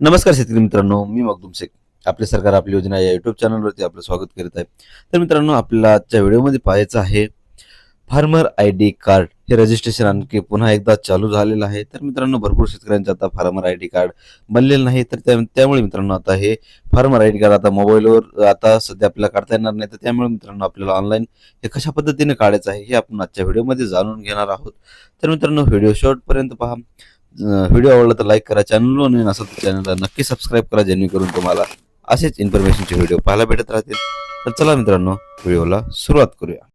नमस्कार शेतकरी मित्रांनो मी मगदुम शेख. आपले सरकार आपली योजना या युट्यूब चॅनलवरती आपलं स्वागत करीत आहे. तर मित्रांनो आपल्याला आजच्या व्हिडिओमध्ये पाहायचं आहे फार्मर आय डी कार्ड हे रजिस्ट्रेशन आणखी पुन्हा एकदा चालू झालेलं आहे. तर मित्रांनो भरपूर शेतकऱ्यांचे आता फार्मर आय डी कार्ड बनलेलं नाही. तर त्या त्यामुळे मित्रांनो आता हे फार्मर आय डी कार्ड आता मोबाईलवर आता सध्या आपल्याला काढता येणार नाही. तर त्यामुळे मित्रांनो आपल्याला ऑनलाईन हे कशा पद्धतीने काढायचं आहे हे आपण आजच्या व्हिडिओमध्ये जाणून घेणार आहोत. तर मित्रांनो व्हिडिओ शॉर्टपर्यंत पहा. व्हिडिओ आवडला तर लाईक करा. चॅनलवर नवीन असेल तर चॅनलला नक्की सबस्क्राईब करा जेणेकरून तुम्हाला असेच इन्फॉर्मेशनचे व्हिडिओ पाहायला भेटत राहतील. तर चला मित्रांनो व्हिडिओला सुरुवात करूया.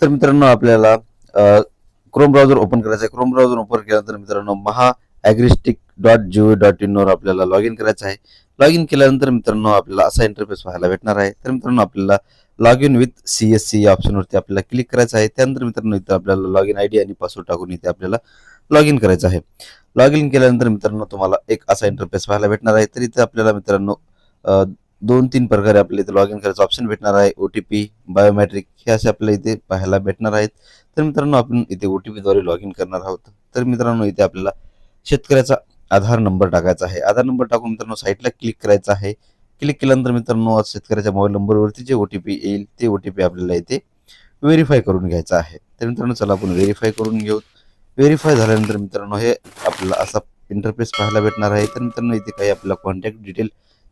तर मित्रांनो आपल्याला क्रोम ब्राउझर ओपन करायचं आहे क्रोम ब्राउझर ओपन केल्यानंतर मित्रांनो Maha agristack dot gov dot इनवर आपल्याला लॉग इन करायचं आहे. लॉग इन केल्यानंतर मित्रांनो आपल्याला असा इंटरफेस पाहायला भेटणार आहे. तर मित्रांनो आपल्याला log in with C S C या ऑप्शनवरती आपल्याला क्लिक करायचं आहे. त्यानंतर मित्रांनो इथं आपल्याला लॉग इन आय डी आणि पासवर्ड टाकून इथे आपल्याला लॉग इन करायचं आहे. लॉग इन केल्यानंतर मित्रांनो तुम्हाला एक असा इंटरफेस पाहायला भेटणार आहे. तर इथे आपल्याला मित्रांनो दोन तीन प्रकारे आपल्याला इथे लॉग इन करायचं ऑप्शन भेटणार आहे. ओ टी पी बायोमॅट्रिक हे असे आपल्याला इथे पाहायला भेटणार आहेत. तर मित्रांनो आपण इथे ओ टी पीद्वारे लॉग इन करणार आहोत. तर मित्रांनो इथे आपल्याला शेतकऱ्याचा आधार नंबर टाकायचा आहे. आधार नंबर टाकून मित्रांनो साईटला क्लिक करायचं आहे. क्लिक केल्यानंतर मित्रांनो आज शेतकऱ्याच्या मोबाईल नंबरवरती जे ओ टी पी येईल ते ओ टी पी आपल्याला इथे व्हेरीफाय करून घ्यायचं आहे. तर मित्रांनो चला आपण व्हेरीफाय करून घेऊ. व्हेरीफाय झाल्यानंतर मित्रांनो हे आपला असा इंटरफेस पाहायला भेटणार आहे. तर मित्रांनो इथे काही आपला कॉन्टॅक्ट डिटेल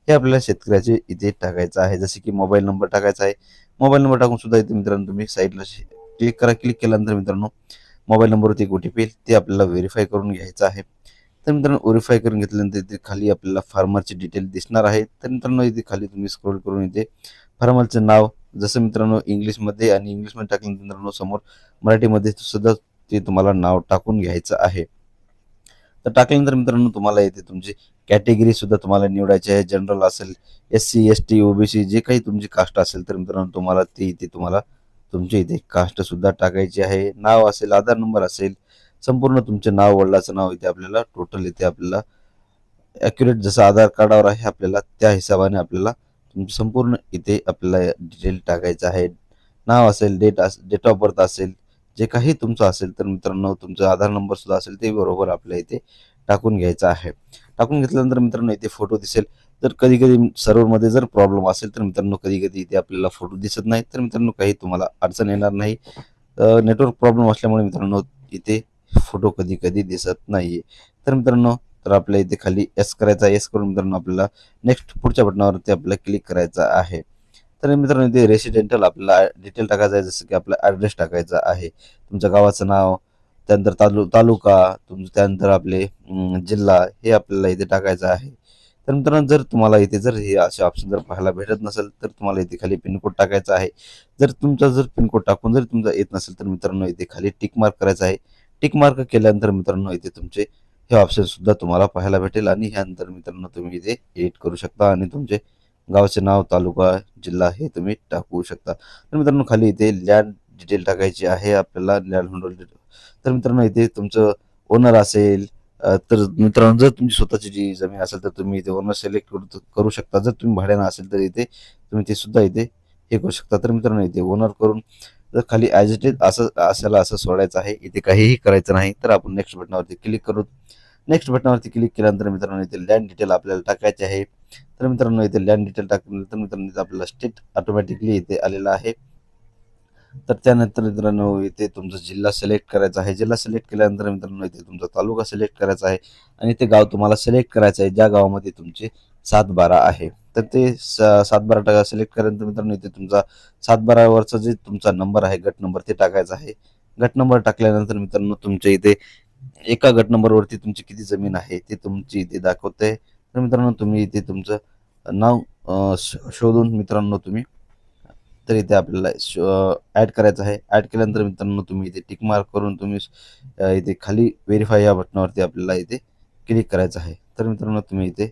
हे आपल्याला शेतकऱ्याचे इथे टाकायचं आहे. जसे की मोबाईल नंबर टाकायचा आहे. मोबाईल नंबर टाकून सुद्धा इथे मित्रांनो तुम्ही साईडला क्लिक करा. क्लिक केल्यानंतर मित्रांनो मोबाईल नंबरवरती एक ओ टी पी येईल ते आपल्याला व्हेरीफाय करून घ्यायचं आहे. तर मित्रांनो व्हेरीफाय करून घेतल्यानंतर इथे खाली आपल्याला फार्मरचे डिटेल दिसणार आहे तर मित्रांनो इथे खाली तुम्ही स्क्रोल करून इथे फार्मरचं नाव जसं मित्रांनो इंग्लिशमध्ये आणि इंग्लिशमध्ये टाकल्यानंतर मित्रांनो समोर मराठीमध्ये सुद्धा ते तुम्हाला नाव टाकून घ्यायचं आहे. तर टाकल्यानंतर मित्रांनो तुम्हाला इथे तुमची कॅटेगरी सुद्धा तुम्हाला निवडायची आहे. जनरल असेल S C S T OBC जे काही तुमची कास्ट असेल तर मित्रांनो तुम्हाला ती इथे तुम्हाला तुमची इथे कास्ट सुद्धा टाकायची आहे. नाव असेल आधार नंबर असेल संपूर्ण तुमचे नाव वडिलाचं नाव इथे आपल्याला टोटल इथे आपल्याला ॲक्युरेट जसं आधार कार्डावर आहे आपल्याला त्या हिशोबाने आपल्याला तुमचं संपूर्ण इथे आपल्याला डिटेल टाकायचं आहे. नाव असेल date us date of birth असेल जे काही तुमचं असेल तर मित्रांनो तुमचा आधार नंबर सुद्धा असेल ते बरोबर आपल्या इथे टाकून घ्यायचं आहे. टाकून घेतल्यानंतर मित्रांनो इथे फोटो दिसेल. तर कधी कधी सर्व्हरमध्ये जर प्रॉब्लेम असेल तर मित्रांनो कधी कधी इथे आपल्याला फोटो दिसत नाही तर मित्रांनो काही तुम्हाला अडचण येणार नाही. नेटवर्क प्रॉब्लेम असल्यामुळे मित्रांनो इथे फोटो कधी कधी दिसत नाही तर मित्रांनो तर आपल्या इथे खाली एस करायचा एस करून मित्रांनो आपल्याला नेक्स्ट पुढच्या बटनावरती आपल्याला क्लिक करायचं आहे. तर मित्रांनो इथे रेसिडेंटल आपल्याला डिटेल टाकायचं आहे. जसं की आपला ॲड्रेस टाकायचा आहे. तुमच्या गावाचं नाव त्यानंतर तालु तालुका तुमचं त्यानंतर आपले जिल्हा हे आपल्याला इथे टाकायचं आहे. तर मित्रांनो जर तुम्हाला इथे जर हे असे ऑप्शन जर पाहायला भेटत नसेल तर तुम्हाला इथे खाली पिनकोड टाकायचा आहे. जर तुमचा जर पिनकोड टाकून जर तुमचा येत नसेल तर मित्रांनो इथे खाली टिक मार्क करायचा आहे. टिक मार्क केल्यानंतर मित्रांनो इथे तुमचे हे ऑप्शन सुद्धा तुम्हाला पाहायला भेटेल आणि ह्यानंतर मित्रांनो तुम्ही इथे एडिट करू शकता आणि तुमचे गावाचे नाव तालुका जिल्हा हे तुम्ही टाकू शकता. तर मित्रांनो खाली इथे लँड डिटेल टाकायची आहे आपल्याला लँड होल्डर तर मित्रांनो इथे तुमचं ओनर असेल तर मित्रांनो जर तुमची स्वतःची जी जमीन असेल तर तुम्ही इथे ओनर सिलेक्ट करू करू शकता. जर तुम्ही भाड्यानं असेल तर इथे तुम्ही ते सुद्धा इथे हे करू शकता. तर मित्रांनो इथे ओनर करून जर खाली ॲज इट इज असं असायला असं सोडायचं आहे इथे काहीही करायचं नाही तर आपण नेक्स्ट बटनावरती क्लिक करू. नेक्स्ट बटनावरती क्लिक केल्यानंतर मित्रांनो इथे लँड डिटेल आपल्याला टाकायचे आहे. तर मित्रांनो इथे लँड डिटेल टाकल्यानंतर मित्रांनो इथे आपल्याला स्टेट ऑटोमॅटिकली इथे आलेला आहे. तर त्यानंतर मित्रांनो इथे तुमचा जिल्हा सिलेक्ट करायचा आहे. जिल्हा सिलेक्ट केल्यानंतर मित्रांनो इथे तुमचा तालुका सिलेक्ट करायचा आहे. आणि ते गाव तुम्हाला सिलेक्ट करायचं आहे. ज्या गावामध्ये तुमचे सात बारा आहे. तर ते स- सात बारा टाका सिलेक्ट केल्यानंतर मित्रांनो इथे तुमचा सात बारावरचा जे तुमचा नंबर आहे गट नंबर ते टाकायचा आहे. गट नंबर टाकल्यानंतर मित्रांनो तुमच्या इथे एका गट नंबरवरती तुमची किती जमीन आहे ते तुमची इथे दाखवते. तर मित्रांनो तुम्ही इथे तुमचं नाव श- शोधून मित्रांनो तुम्ही तर इथे आपल्याला ॲड करायचं आहे. ॲड केल्यानंतर मित्रांनो तुम्ही इथे टिक मार्क करून तुम्ही इथे खाली व्हेरीफाय या बटनावरती आपल्याला इथे क्लिक करायचं आहे. तर मित्रांनो तुम्ही इथे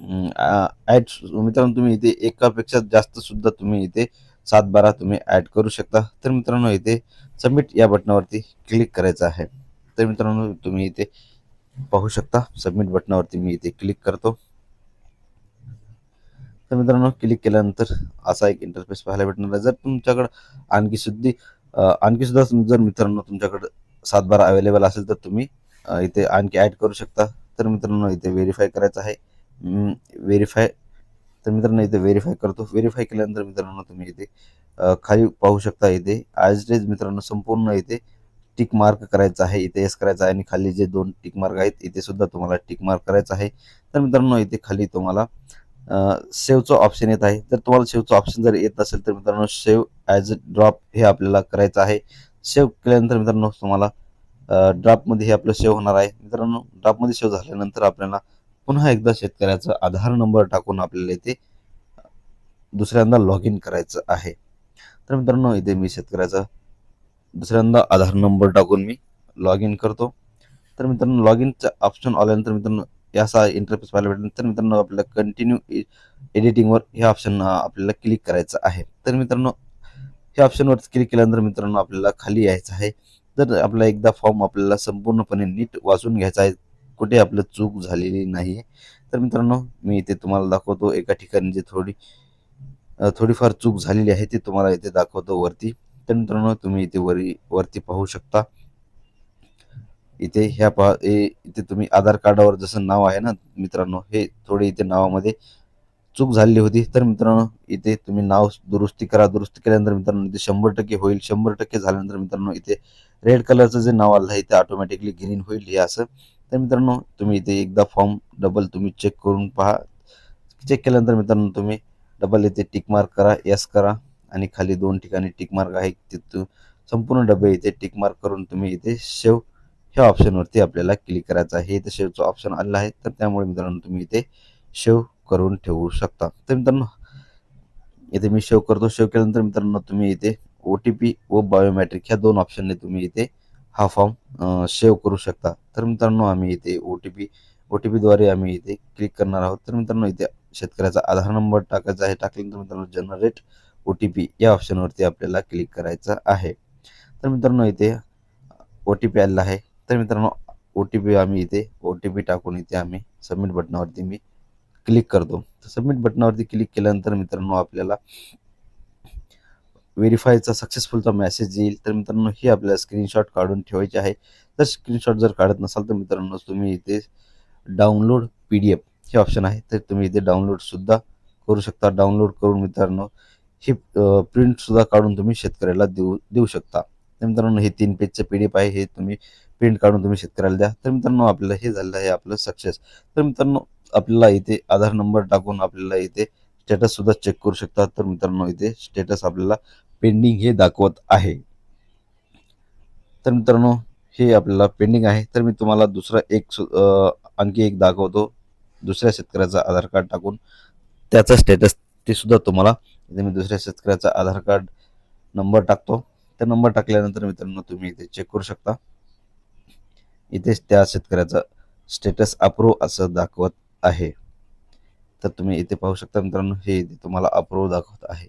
ॲड मित्रांनो तुम्ही इथे एकापेक्षा जास्त सुद्धा तुम्ही इथे सात बारा तुम्ही ॲड करू शकता. तर मित्रांनो इथे सबमिट या बटनावरती क्लिक करायचं आहे. तर मित्रांनो तुम्ही इथे पाहू शकता सबमिट बटनावरती मी इथे क्लिक करतो. तर मित्रांनो क्लिक केल्यानंतर असा एक इंटरफेस पाहायला भेटणार आहे. जर तुमच्याकडं आणखी सुद्धी आणखी सुद्धा जर मित्रांनो तुमच्याकडं सातबारा अवेलेबल असेल तर तुम्ही इथे आणखी ॲड करू शकता. तर मित्रांनो इथे व्हेरीफाय करायचं आहे. व्हेरीफाय तर मित्रांनो इथे व्हेरीफाय करतो. व्हेरीफाय केल्यानंतर मित्रांनो तुम्ही इथे खाली पाहू शकता इथे ॲज डेज मित्रांनो संपूर्ण इथे टिक मार्क करायचं आहे. इथे एस करायचं आहे आणि खाली जे दोन टिक मार्क आहेत इथे सुद्धा तुम्हाला टिक मार्क करायचं आहे. तर मित्रांनो इथे खाली तुम्हाला सेव्हचं ऑप्शन येत आहे. तर तुम्हाला सेव्हचं ऑप्शन जर येत असेल तर मित्रांनो सेव्ह ॲज अ ड्रॉप हे आपल्याला करायचं आहे. सेव्ह केल्यानंतर मित्रांनो तुम्हाला ड्राफ्टमध्ये हे आपलं सेव्ह होणार आहे. मित्रांनो ड्राफ्टमध्ये सेव्ह झाल्यानंतर आपल्याला पुन्हा एकदा शेतकऱ्याचा आधार नंबर टाकून आपल्याला इथे दुसऱ्यांदा लॉग इन करायचं आहे. तर मित्रांनो इथे मी शेतकऱ्याचा दुसऱ्यांदा आधार नंबर टाकून मी लॉग इन करतो. तर मित्रांनो लॉग इनचा ऑप्शन आल्यानंतर मित्रांनो याचा इंटरफेस पाहायला भेटेल. तर मित्रांनो आपल्याला कंटिन्यू एडिटिंगवर हे ऑप्शन आपल्याला क्लिक करायचं आहे. तर मित्रांनो ह्या ऑप्शनवर क्लिक केल्यानंतर मित्रांनो आपल्याला खाली यायचं आहे. तर आपला एकदा फॉर्म आपल्याला संपूर्णपणे नीट वाचून घ्यायचा आहे. कुठे आपलं चूक झालेली नाही आहे तर मित्रांनो मी इथे तुम्हाला दाखवतो एका ठिकाणी जे थोडी थोडीफार चूक झालेली आहे ती तुम्हाला इथे दाखवतो वरती. तर मित्रांनो तुम्ही इथे वरी वरती पाहू शकता. इथे ह्या पहा इथे तुम्ही आधार कार्डावर जसं नाव आहे ना मित्रांनो हे थोडे इथे नावामध्ये चूक झालेली होती. तर मित्रांनो इथे तुम्ही नाव दुरुस्ती करा. दुरुस्ती केल्यानंतर मित्रांनो इथे शंभर टक्के होईल. शंभर टक्के झाल्यानंतर मित्रांनो इथे रेड कलरचं जे नाव आलं आहे ते ऑटोमॅटिकली ग्रीन होईल. हे असं तर मित्रांनो तुम्ही इथे एकदा फॉर्म डबल तुम्ही चेक करून पहा. चेक केल्यानंतर मित्रांनो तुम्ही डबल इथे टिक मार्क करा यस करा. आणि खाली दोन ठिकाणी टिक मार्क आहे तिथून संपूर्ण डबे इथे टिक मार्क करून तुम्ही इथे शेव ह्या ऑप्शनवरती आपल्याला क्लिक करायचं आहे. इथे शेवचं ऑप्शन आलेलं आहे तर त्यामुळे मित्रांनो तुम्ही इथे शेव करून ठेवू शकता. तर मित्रांनो इथे मी शेव करतो. शेव केल्यानंतर मित्रांनो तुम्ही इथे ओ टी पी व बायोमॅट्रिक ह्या दोन ऑप्शनने तुम्ही इथे हा फॉर्म सेव्ह करू शकता. तर मित्रांनो आम्ही इथे O T P O T पीद्वारे आम्ही इथे क्लिक करणार आहोत. तर मित्रांनो इथे शेतकऱ्याचा आधार नंबर टाकायचा आहे. टाकल्यानंतर मित्रांनो जनरेट ओ टी पी या ऑप्शनवरती आपल्याला क्लिक करायचं आहे. तर मित्रांनो इथे ओ टी पी आलेला आहे. तर मित्रांनो ओ टी पी आम्ही इथे ओ टी पी टाकून इथे आम्ही सबमिट बटनावरती मी क्लिक करतो. तर सबमिट बटनावरती क्लिक केल्यानंतर मित्रांनो आपल्याला व्हेरीफायचा सक्सेसफुलचा मेसेज येईल तर मित्रांनो ही आपल्याला स्क्रीनशॉट काढून ठेवायची आहे. तर स्क्रीनशॉट जर काढत नसाल तर मित्रांनो तुम्ही इथे डाउनलोड पी डी एफ हे ऑप्शन आहे. तर तुम्ही इथे डाउनलोडसुद्धा करू शकता. डाउनलोड करून मित्रांनो ही प्रिंटसुद्धा काढून तुम्ही शेतकऱ्याला देऊ देऊ शकता. तर मित्रांनो हे तीन पेजचं पी डी एफ आहे. हे तुम्ही प्रिंट काढून तुम्ही शेतकऱ्याला द्या. तर मित्रांनो आपल्याला हे झालेलं आहे आपलं सक्सेस तर मित्रांनो आपल्याला इथे आधार नंबर टाकून आपल्याला इथे स्टेटससुद्धा चेक करू शकता. तर मित्रांनो इथे स्टेटस आपल्याला पेंडिंग हे दाखवत आहे. तर मित्रांनो हे आपल्याला पेंडिंग आहे. तर मी तुम्हाला दुसरा एक सु- आणखी एक दाखवतो. दुसऱ्या शेतकऱ्याचा आधार कार्ड टाकून त्याचा स्टेटस ते सुद्धा तुम्हाला इथे मी दुसऱ्या शेतकऱ्याचा आधार कार्ड नंबर टाकतो. त्या नंबर टाकल्यानंतर मित्रांनो तुम्ही इथे चेक करू शकता. इथेच त्या शेतकऱ्याचा स्टेटस अप्रूव्ह असं दाखवत आहे. तर तुम्ही इथे पाहू शकता मित्रांनो हे इथे तुम्हाला अप्रूव्ह दाखवत आहे.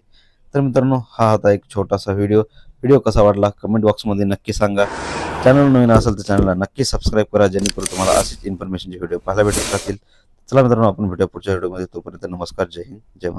तर मित्रांनो हा होता एक छोटासा व्हिडिओ व्हिडिओ कसा वाटला? कमेंट बॉक्समध्ये नक्की सांगा. चॅनल नवीन असेल तर चॅनलला नक्की सबस्क्राईब करा जेणेकरून तुम्हाला असेच इन्फॉर्मेशनचे व्हिडिओ पाहायला भेटत राहतील. चला मित्रांनो आपण भेटूया पुढच्या व्हिडिओमध्ये तोपर्यंत नमस्कार जय हिंद जय